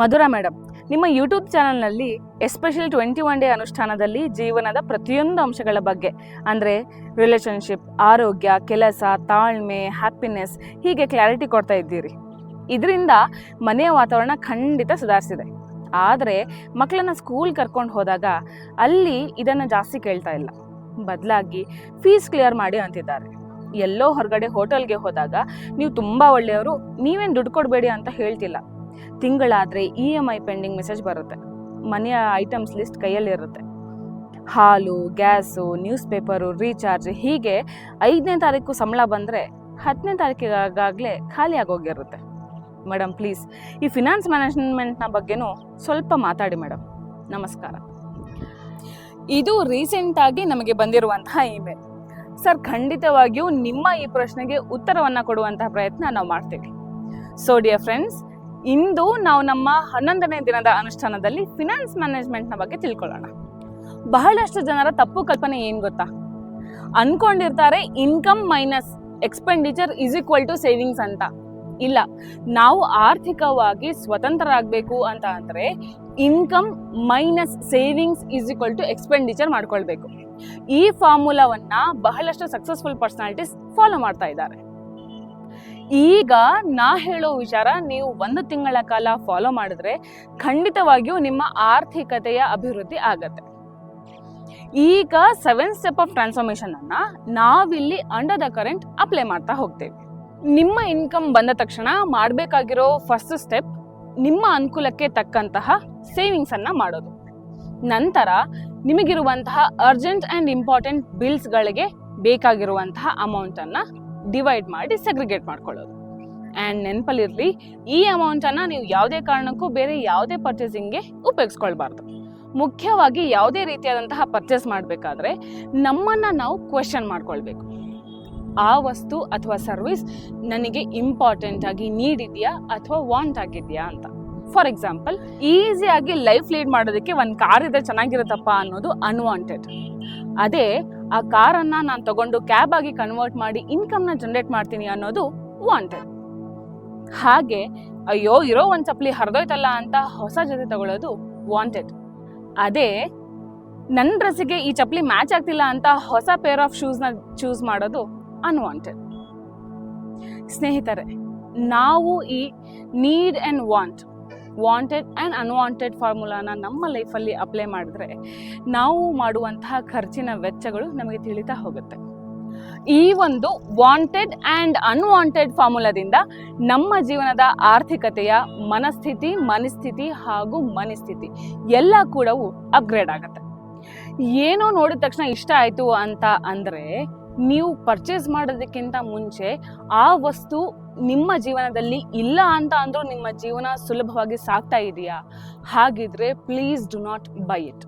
Madhura madam ನಿಮ್ಮ YouTube ಚಾನಲ್ನಲ್ಲಿ especially twenty one day ಅನುಷ್ಠಾನದಲ್ಲಿ ಜೀವನದ ಪ್ರತಿಯೊಂದು ಅಂಶಗಳ ಬಗ್ಗೆ, ಅಂದರೆ ರಿಲೇಷನ್ಶಿಪ್ ಆರೋಗ್ಯ, ಕೆಲಸ, ತಾಳ್ಮೆ ಹ್ಯಾಪಿನೆಸ್ ಹೀಗೆ ಕ್ಲಾರಿಟಿ ಕೊಡ್ತಾ ಇದ್ದೀರಿ. ಇದರಿಂದ ಮನೆಯ ವಾತಾವರಣ ಖಂಡಿತ ಸುಧಾರಿಸಿದೆ. ಆದರೆ ಮಕ್ಕಳನ್ನ ಸ್ಕೂಲ್ ಕರ್ಕೊಂಡು ಹೋದಾಗ ಅಲ್ಲಿ ಇದನ್ನು ಜಾಸ್ತಿ ಕೇಳ್ತಾ ಇಲ್ಲ. ಬದಲಾಗಿ ಫೀಸ್ ಕ್ಲಿಯರ್ ಮಾಡಿ ಅಂತಿದ್ದಾರೆ. ಎಲ್ಲೋ ಹೊರಗಡೆ ಹೋಟೆಲ್ಗೆ ಹೋದಾಗ ನೀವು ತುಂಬ ಒಳ್ಳೆಯವರು, ನೀವೇನು ದುಡ್ಡು ಕೊಡಬೇಡಿ ಅಂತ ಹೇಳ್ತಿಲ್ಲ. ತಿಂಗಳಾದರೆ E M I pending message ಬರುತ್ತೆ. ಮನೆಯ ಐಟಮ್ಸ್ ಲಿಸ್ಟ್ ಕೈಯಲ್ಲಿರುತ್ತೆ. ಹಾಲು, ಗ್ಯಾಸು ನ್ಯೂಸ್ ಪೇಪರು ರೀಚಾರ್ಜ್ ಹೀಗೆ ಐದನೇ ತಾರೀಕು ಸಂಬಳ ಬಂದರೆ ಹತ್ತನೇ ತಾರೀಕಿಗಾಗಲೇ ಖಾಲಿ ಆಗೋಗಿರುತ್ತೆ. ಮೇಡಮ್ ಪ್ಲೀಸ್ ಈ ಫಿನಾನ್ಸ್ ಮ್ಯಾನೇಜ್ಮೆಂಟ್ನ ಬಗ್ಗೆನೂ ಸ್ವಲ್ಪ ಮಾತಾಡಿ ಮೇಡಮ್ ನಮಸ್ಕಾರ. ಇದು ರೀಸೆಂಟಾಗಿ ನಮಗೆ ಬಂದಿರುವಂತಹ ಇಮೇಲ್ ಸರ್ ಖಂಡಿತವಾಗಿಯೂ ನಿಮ್ಮ ಈ ಪ್ರಶ್ನೆಗೆ ಉತ್ತರವನ್ನು ಕೊಡುವಂತಹ ಪ್ರಯತ್ನ ನಾವು ಮಾಡ್ತೀವಿ. ಸೋ ಡಿಯರ್ ಫ್ರೆಂಡ್ಸ್ ಇಂದು ನಾವು ನಮ್ಮ ಹನ್ನೊಂದನೇ ದಿನದ ಅನುಷ್ಠಾನದಲ್ಲಿ ಫಿನಾನ್ಸ್ ಮ್ಯಾನೇಜ್ಮೆಂಟ್ನ ಬಗ್ಗೆ ತಿಳ್ಕೊಳ್ಳೋಣ. ಬಹಳಷ್ಟು ಜನರ ತಪ್ಪು ಕಲ್ಪನೆ ಏನು ಗೊತ್ತಾ? ಅನ್ಕೊಂಡಿರ್ತಾರೆ income minus expenditure is equal to savings ಅಂತ. ಇಲ್ಲ, ನಾವು ಆರ್ಥಿಕವಾಗಿ ಸ್ವತಂತ್ರರಾಗಬೇಕು ಅಂತ ಅಂದರೆ income minus savings is equal to expenditure ಮಾಡ್ಕೊಳ್ಬೇಕು. ಈ ಫಾರ್ಮುಲಾವನ್ನ ಬಹಳಷ್ಟು ಸಕ್ಸಸ್ಫುಲ್ ಪರ್ಸನಾಲಿಟೀಸ್ ಫಾಲೋ ಮಾಡ್ತಾ ಇದ್ದಾರೆ. ಈಗ ನಾ ಹೇಳೋ ವಿಚಾರ ನೀವು ಒಂದು ತಿಂಗಳ ಕಾಲ ಫಾಲೋ ಮಾಡಿದ್ರೆ ಖಂಡಿತವಾಗಿಯೂ ನಿಮ್ಮ ಆರ್ಥಿಕತೆಯ ಅಭಿವೃದ್ಧಿ ಆಗತ್ತೆ. ಈಗ ಸೆವೆನ್ ಸ್ಟೆಪ್ ಆಫ್ ಟ್ರಾನ್ಸ್ಫಾರ್ಮೇಶನ್ ಅನ್ನ ನಾವಿಲ್ಲಿ ಅಂಡರ್ ದ ಕರೆಂಟ್ ಅಪ್ಲೈ ಮಾಡ್ತಾ ಹೋಗ್ತೇವೆ. ನಿಮ್ಮ ಇನ್ಕಮ್ ಬಂದ ತಕ್ಷಣ ಮಾಡಬೇಕಾಗಿರೋ ಫಸ್ಟ್ ಸ್ಟೆಪ್ ನಿಮ್ಮ ಅನುಕೂಲಕ್ಕೆ ತಕ್ಕಂತಹ ಸೇವಿಂಗ್ಸ್ ಅನ್ನ ಮಾಡೋದು. ನಂತರ ನಿಮಗಿರುವಂತಹ ಅರ್ಜೆಂಟ್ ಅಂಡ್ ಇಂಪಾರ್ಟೆಂಟ್ ಬಿಲ್ಸ್ಗಳಿಗೆ ಬೇಕಾಗಿರುವಂತಹ ಅಮೌಂಟ್ ಅನ್ನ ಡಿವೈಡ್ ಮಾಡಿ ಸೆಗ್ರಿಗೇಟ್ ಮಾಡ್ಕೊಳ್ಳೋದು. ಆ್ಯಂಡ್ ನೆನಪಲ್ಲಿರಲಿ, ಈ ಅಮೌಂಟನ್ನು ನೀವು ಯಾವುದೇ ಕಾರಣಕ್ಕೂ ಬೇರೆ ಯಾವುದೇ ಪರ್ಚೇಸಿಂಗ್ಗೆ ಉಪಯೋಗಿಸ್ಕೊಳ್ಬಾರ್ದು. ಮುಖ್ಯವಾಗಿ ಯಾವುದೇ ರೀತಿಯಾದಂತಹ ಪರ್ಚೇಸ್ ಮಾಡಬೇಕಾದ್ರೆ ನಮ್ಮನ್ನು ನಾವು ಕ್ವೆಶನ್ ಮಾಡ್ಕೊಳ್ಬೇಕು. ಆ ವಸ್ತು ಅಥವಾ ಸರ್ವಿಸ್ ನನಗೆ ಇಂಪಾರ್ಟೆಂಟ್ ಆಗಿ ನೀಡ್ ಇದೆಯಾ ಅಥವಾ ವಾಂಟ್ ಆಗಿದೆಯಾ ಅಂತ. ಫಾರ್ ಎಕ್ಸಾಂಪಲ್ ಈಸಿಯಾಗಿ ಲೈಫ್ ಲೀಡ್ ಮಾಡೋದಕ್ಕೆ ಒಂದು ಕಾರ್ ಇದ್ರೆ ಚೆನ್ನಾಗಿರುತ್ತಪ್ಪ ಅನ್ನೋದು ಅನ್ವಾಂಟೆಡ್ ಅದೇ ಆ ಕಾರನ್ನ ನಾನು ತಗೊಂಡು ಕ್ಯಾಬ್ ಆಗಿ ಕನ್ವರ್ಟ್ ಮಾಡಿ ಇನ್ಕಮ್ನ ಜನರೇಟ್ ಮಾಡ್ತೀನಿ ಅನ್ನೋದು ವಾಂಟೆಡ್ ಹಾಗೆ, ಅಯ್ಯೋ, ಇರೋ ಒಂದು ಚಪ್ಪಲಿ ಹರಿದೋಯ್ತಲ್ಲ ಅಂತ ಹೊಸ ಜೊತೆ ತಗೊಳ್ಳೋದು ವಾಂಟೆಡ್ ಅದೇ ನನ್ನ ಡ್ರೆಸ್ಸಿಗೆ ಈ ಚಪ್ಪಲಿ ಮ್ಯಾಚ್ ಆಗ್ತಿಲ್ಲ ಅಂತ ಹೊಸ ಪೇರ್ ಆಫ್ ಶೂಸ್ನ ಚೂಸ್ ಮಾಡೋದು ಅನ್ವಾಂಟೆಡ್ ಸ್ನೇಹಿತರೆ, ನಾವು ಈ need and want wanted and unwanted ಫಾರ್ಮುಲಾನ ನಮ್ಮ ಲೈಫಲ್ಲಿ ಅಪ್ಲೈ ಮಾಡಿದ್ರೆ ನಾವು ಮಾಡುವಂತಹ ಖರ್ಚಿನ ವೆಚ್ಚಗಳು ನಮಗೆ ತಿಳಿತಾ ಹೋಗುತ್ತೆ. ಈ ಒಂದು ವಾಂಟೆಡ್ ಆ್ಯಂಡ್ ಅನ್ವಾಂಟೆಡ್ ಫಾರ್ಮುಲಾದಿಂದ ನಮ್ಮ ಜೀವನದ ಆರ್ಥಿಕತೆಯ ಮನಸ್ಥಿತಿ ಮನಸ್ಥಿತಿ ಹಾಗೂ ಮನಸ್ಥಿತಿ ಎಲ್ಲ ಕೂಡವು ಅಪ್ಗ್ರೇಡ್ ಆಗುತ್ತೆ. ಏನೋ ನೋಡಿದ ತಕ್ಷಣ ಇಷ್ಟ ಆಯಿತು ಅಂತ ಅಂದರೆ ನೀವು ಪರ್ಚೇಸ್ ಮಾಡೋದಕ್ಕಿಂತ ಮುಂಚೆ ಆ ವಸ್ತು ನಿಮ್ಮ ಜೀವನದಲ್ಲಿ ಇಲ್ಲ ಅಂತ ಅಂದ್ರೂ ನಿಮ್ಮ ಜೀವನ ಸುಲಭವಾಗಿ ಸಾಗ್ತಾ ಇದೆಯಾ? ಹಾಗಿದ್ರೆ please do not buy it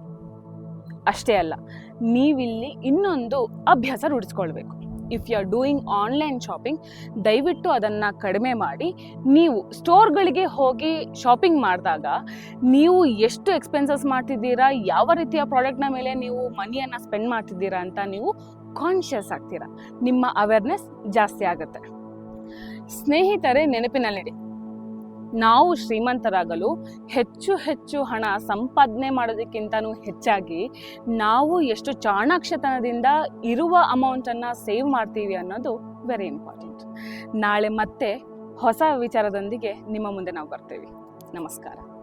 ಅಷ್ಟೇ ಅಲ್ಲ, ನೀವಿಲ್ಲಿ ಇನ್ನೊಂದು ಅಭ್ಯಾಸ ರೂಢಿಸ್ಕೊಳ್ಬೇಕು. If you are doing online shopping ದಯವಿಟ್ಟು ಅದನ್ನು ಕಡಿಮೆ ಮಾಡಿ. ನೀವು ಸ್ಟೋರ್ಗಳಿಗೆ ಹೋಗಿ ಶಾಪಿಂಗ್ ಮಾಡಿದಾಗ ನೀವು ಎಷ್ಟು ಎಕ್ಸ್ಪೆನ್ಸಸ್ ಮಾಡ್ತಿದ್ದೀರಾ, ಯಾವ ರೀತಿಯ ಪ್ರಾಡಕ್ಟ್ನ ಮೇಲೆ ನೀವು ಮನಿಯನ್ನು ಸ್ಪೆಂಡ್ ಮಾಡ್ತಿದ್ದೀರಾ ಅಂತ ನೀವು ಕಾನ್ಷಿಯಸ್ ಆಗ್ತೀರಾ. ನಿಮ್ಮ ಅವೇರ್ನೆಸ್ ಜಾಸ್ತಿ ಆಗುತ್ತೆ. ಸ್ನೇಹಿತರೆ, ನೆನಪಿನಲ್ಲಿಡಿ. ನಾವು ಶ್ರೀಮಂತರಾಗಲು ಹೆಚ್ಚು ಹೆಚ್ಚು ಹಣ ಸಂಪಾದನೆ ಮಾಡೋದಕ್ಕಿಂತನೂ ಹೆಚ್ಚಾಗಿ ನಾವು ಎಷ್ಟು ಚಾಣಾಕ್ಷತನದಿಂದ ಇರುವ ಅಮೌಂಟನ್ನು ಸೇವ್ ಮಾಡ್ತೀವಿ ಅನ್ನೋದು ವೆರಿ ಇಂಪಾರ್ಟೆಂಟ್ ನಾಳೆ ಮತ್ತೆ ಹೊಸ ವಿಚಾರದೊಂದಿಗೆ ನಿಮ್ಮ ಮುಂದೆ ನಾವು ಬರ್ತೇವೆ. ನಮಸ್ಕಾರ.